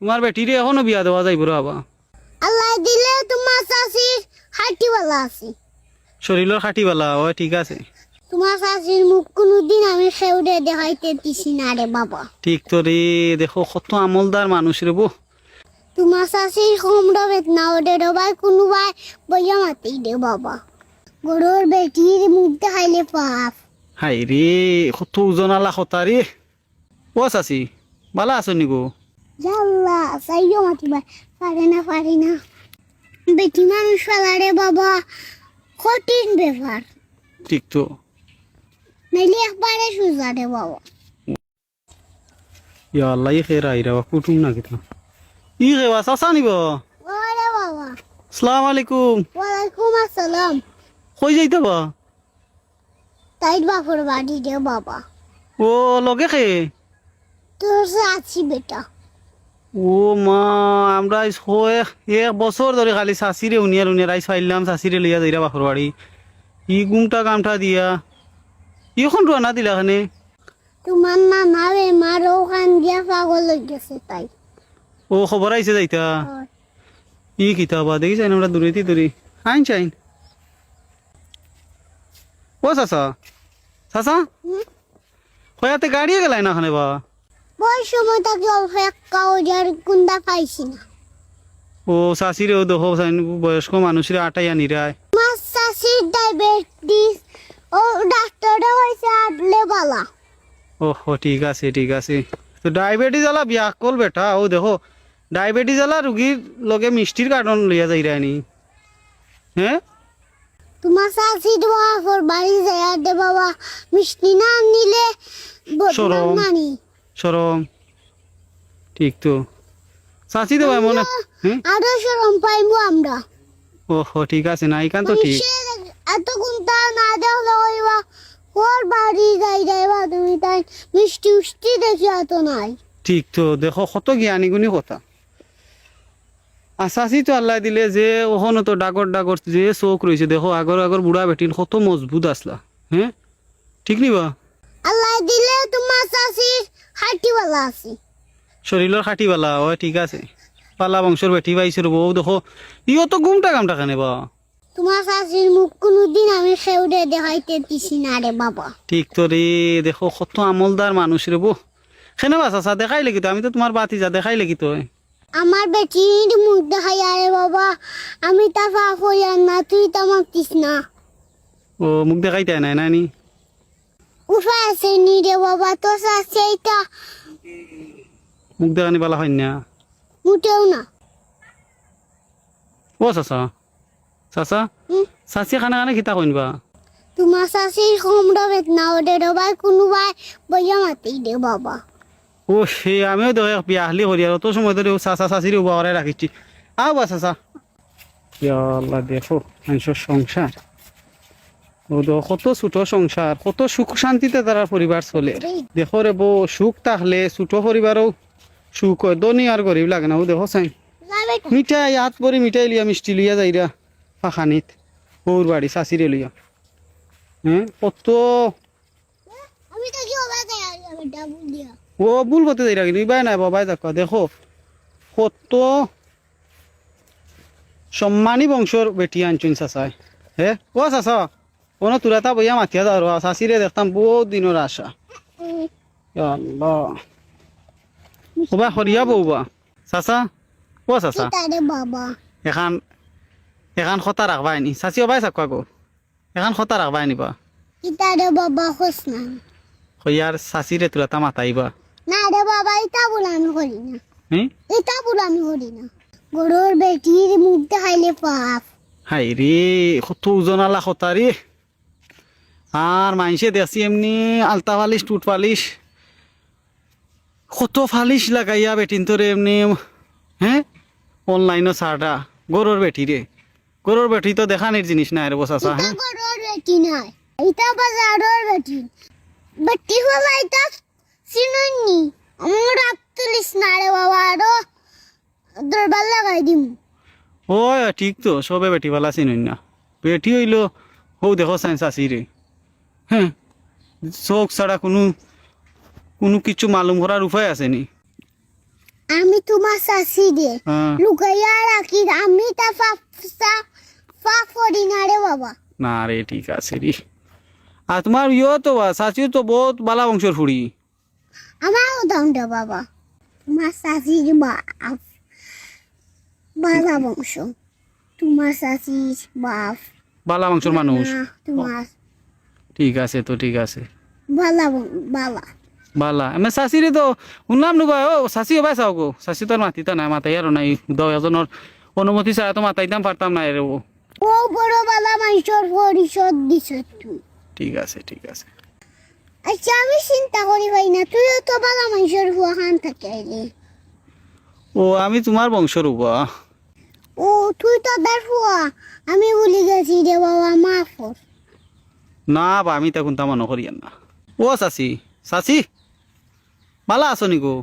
তোমার বেটিরে এখনও বিয়া দেওয়া যাইব রে বাবা। আল্লাহ দিলে তোমার চাষির হাঁটিওয়ালা আছে। শরীরের খাটিবালা ও ঠিক আছে। তোমার চাষির মুখ কোনোদিন আমি সেউরে দেখাইতে দিছি না রে বাবা। ঠিক তো রে দেখো কত আমলদার মানুষ রে বো। তোমার চাষির কমরা বেতনা ওরে রবাই কোনোবাই বইয়া মাতি দে বাবা। গরুর বেটির মুখ দেখাইলে পাপ। হাই রে কত ওজন আলা খতা রে। ও চাচি বালা আছো নিগো জাল্লা চাইও মাতিবা পারে না পারি না। বেটি মানুষ ফেলা রে বাবা কঠিন ব্যাপার। ঠিক তো। নাইলে একবারে সোজা রে বাবা। ইয়া আল্লাহ ই খেরা আইরা কুটুম না কিতা। ই খেবা চাচা নিব ওরে বাবা। সালাম আলাইকুম। ওয়ালাইকুম আসসালাম। কই যাইতে বা? তাই বাপর বাড়ি রে বাবা। ও লগে খে। তোর আছি বেটা। ও মা আমরা হয় এক বছর ধরে খালি শাশিরে উনিয়ার উনিয়ার আইস ফাইলাম শাশিরে লইয়া যাইরা বাপর বাড়ি ই গুমটা কামটা দিয়া। ইখন রানা দিলা খানে? তোমার না নাবে মার ওখান দিয়া পাগল হয়ে গেছে তাই। ও খবর আইছে যাইতা ই কিতাবা দেখিস আমরা দূরেতি দূরে আইন চাইন। ও চাচা। হুম? হয়াতে গাড়িয়ে গেলাই না খানে বা? ওই সময় তাকে অল্প এক কাউজার কুন্দা পাইছি না। ও শাশিরে ও দেখো বয়স্ক মানুষের আটাই আনিরায় মাছ চাষির ডায়াবেটিস ও ডাক্তারটা হয়েছে আটলে বালা। ওহো ঠিক আছে ঠিক আছে। তো ডায়াবেটিস আলা বিয়া কল বেটা ও দেখো ডায়াবেটিস আলা রুগীর লগে মিষ্টির কার্টন লইয়া যাই রানি হ্যাঁ? তোমার চাষি বাপর বাড়ি যায় দে বাবা মিষ্টি না নিলে বদনাম নানি সরম ঠিক তো। চাচি দেবা মনে আরও সরম পাইবো আমরা। ওহো ঠিক আছে না এখান তো ঠিক। এত গুন্তা না দেখলে ওইবা ওর বাড়ি যাই যাইবা তুমি তাই। মিষ্টি উষ্টি দেখি এত নাই। ঠিক তো দেখো কত জ্ঞানী গুণী কথা। আসাসি তো আল্লাহ দিলে যে ওখানে তো ডাগর ডাগর যে চোখ রয়েছে দেখো আগর আগর বুড়া বেটিন কত মজবুত আসলা হ্যাঁ ঠিক নিবা আল্লাহ দিলে তোমার চাষির হাঁটিওয়ালা আছে। শরীরের খাটিবালা ও ঠিক আছে। পালা বংশর বেটি পাইছে রব দেখো। ইও তো ঘুমটা কামটা কানে বা? তোমার চাষির মুখ কোনোদিন আমি সেউরে দেখাইতে দিছি না রে বাবা। ঠিক তো রে দেখো কত আমলদার মানুষ রে বো সেনে বাসা দেখাই লাগি তো আমি তো তোমার বাতি যা দেখাই লাগি তো। আমার বেটির মুখ দেখাই আরে বাবা আমি তা পাপ হইয়া না তুই তা মাতিস না। ও মুখ দেখাই তাই নাই নানি উপায় আছে নি রে বাবা তো এইটা মুখ দেখানি বালা হয় না। মুটেও না। ও চাচা চাচা? চাচি খানা খানে খিতা কইনবা তোমার চাষির কমরা বেতনা ওরে রবাই কোনোবাই বইয়া মাতি দে বাবা। ও সে আমিও দেখো এক বিয়া হালি করি আর অত সময় ধরে ও চাচা চাচির উবারে রাখিছি। আও বা চাচা ইয়া আল্লাহ দেখো মানুষের সংসার। ও কত ছোট সংসার, কত সুখ শান্তিতে তারা পরিবার চলে। দেখো রে বউ সুখ থাকলে ছোট পরিবারও সুখ হয়। ধনী আর গরিব লাগে না ও দেখো চাই মিঠাই, হাত ভরি মিঠাই লিয়া, মিষ্টি লিয়া যাইরা পাখানিত বউর বাড়ি চাচিরে লিয়া। হ্যাঁ কত ও ভুল করতে যাই রাখি বাই নাই, বাবাই দেখো দেখো। কত সম্মানী বংশর বেটি আনছুন চাচাই। হে ও চাচা। কোনো তুরাতা বইয়া মাতিয়া যাও রা চাচিরে দেখতাম বহুত দিনের আশা ওবা হরিয়া বউবা চাচা ও চাচা এখান এখান খতা রাখবাই নি চাচি অবাই চাকা গো এখান খতা রাখবাই নিবা ইতারে বাবা খোঁজ না হইয়ার চাচিরে তুরাতা মাতাইবা না রে বাবা ইতা বলে আমি করি না এটা বলে আমি করি না গরুর বেটির মুখ দেখাইলে পাপ হাই রে কত ওজন আলা খতা রে আর মাইসে দেখছি এমনি আলতা পালিশ টুট পালিশ। কত ফালিশ লাগাইয়া বেটিন তোরে এমনি হ্যাঁ অনলাইনও সারটা গরুর বেটি রে। গরুর বেটি তো দেখানির জিনিস নাই রে বসাসা হ্যাঁ গরুর বেটি নাই। এটা বাজারের বেটি। বেটি হলো এটা চিনুনি। আমার তুলিস না রে বাবা আরও দরবার লাগাই দিম। ও ঠিক তো সবে বেটি পালা চিনুন না। বেটি হইল হৌ দেখো সাইন্স আসি রে। হ্যাঁ। চোখ ছাড়া কোনো কোনো কিছু মালুম করার উপায় আছে নি? আমি তোমার শাশি দে। হ্যাঁ। লুকাইয়া রাখি আমি তা ফাফসা ফাফরি না রে বাবা। না রে ঠিক আছে রে। আর তোমার ইয়ে তো বা তো বহুত বালা বংশর ফুড়ি। আমারও দাম দে বাবা। তোমার শাশির বাপ বালা বংশ। তোমার শাশির বাপ। বালা বংশর মানুষ। তোমার ঠিক আছে তো ঠিক আছে। বালা বালা। বালা। আমি তো শুনলাম ও চাও গো নাই মাতাই আর নাই। এজনের অনুমতি ছাড়া তো মাতাইতাম পারতাম না রে ও ও বড় বালা মানুষের পরিষদ দিছ তুই ঠিক আছে ঠিক আছে। আচ্ছা আমি চিন্তা করি ভাই না তুইও তো বালা মানুষের হুয়া খান থাকে রে ও আমি তোমার বংশর ও তুই তো হুয়া আমি ভুলে গেছি রে বাবা মাফ কর। না বা আমি তখন তামা নকরিয়ান না। ও চাচি চাচি বালা আছো নি গো?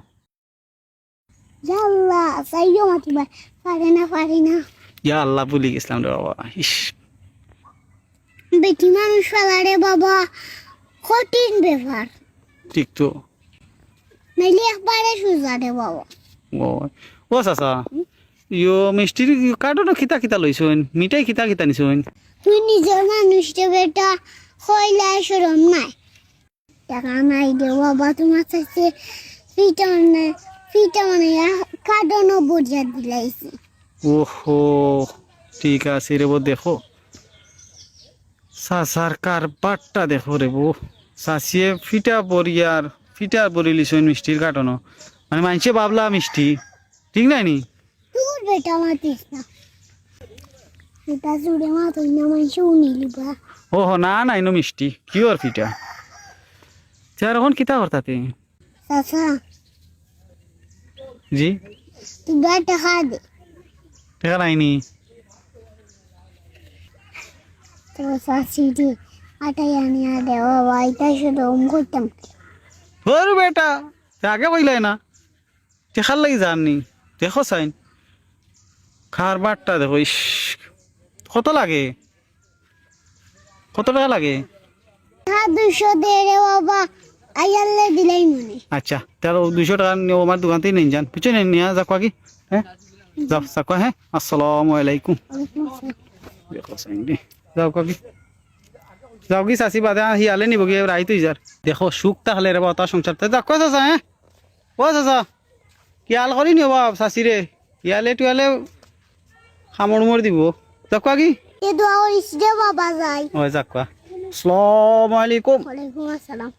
জাল্লা চাইও মাতিবা পারে না পারে না। ইয়া আল্লাহ ভুলি গেছিলাম রে বাবা ইস। বেটি মানুষ ফেলা রে বাবা কঠিন ব্যাপার। ঠিক তো। নাইলে একবারে সোজা রে বাবা। ও ও চাচা ইয়ো মিষ্টির কার্টনও খিতা খিতা লইছইন মিঠাই খিতা খিতা নিছইন তুই নিজের মানুষ বেটা হইলাই সরম নাই। টাকা নাই রে বাবা তোমার কাছে ফিটা ফিটা কার্ডনও বুঝিয়া দিলাইছি। ওহো ঠিক আছে রে বো দেখো। চাচার কারবারটা দেখো রে বো চাচিয়ে ফিটা বরিয়ার ফিটা বরি লিছইন মিষ্টির কার্টনও মানে মানছে বাবলা মিষ্টি ঠিক নাই নি? বেটা মাতিস না এটা জুড়ে মাতই না মানুষ উনিলিবা ওহো না না ইনো মিষ্টি। কি ওর ফিটা চার এখন কিতা করতাতে? চাচা। জি? তুই খা দে। দেখা নাইনি? তো চাচি দি আটাই আনি আদে বাবা এটা শুধু ওম করতাম ওর বেটা আগে কইলাই না। দেখার লাগি জাননি দেখো চাইন খার বারটা দেখো ইস কত লাগে? কত টাকা লাগে? দুশো দে বাবা আইয়ালে দিলাই মনে। আচ্ছা তাহলে দুশো টাকা নিয়ে আমার দোকান থেকে নিয়ে যান। পিছনে নিয়ে যাক কি হ্যাঁ? যাও যাক হ্যাঁ? আসসালামু আলাইকুম। যাও কি যাও কি চাচি বাদে হিয়ালে নিব কি রাই তুই যার দেখো সুখ তাহলে রে বাবা সংসার যাক চাচা হ্যাঁ? ও চাচা? ইয়াল কৰি নিব চাচি ৰে ইয়ালে টুয়ালে সামৰ মোৰ দিব। যাক কি এ দোয়া করিস রে বাবা যাই হয় যাক আসসালামু আলাইকুম। ওয়ালাইকুম আসসালাম।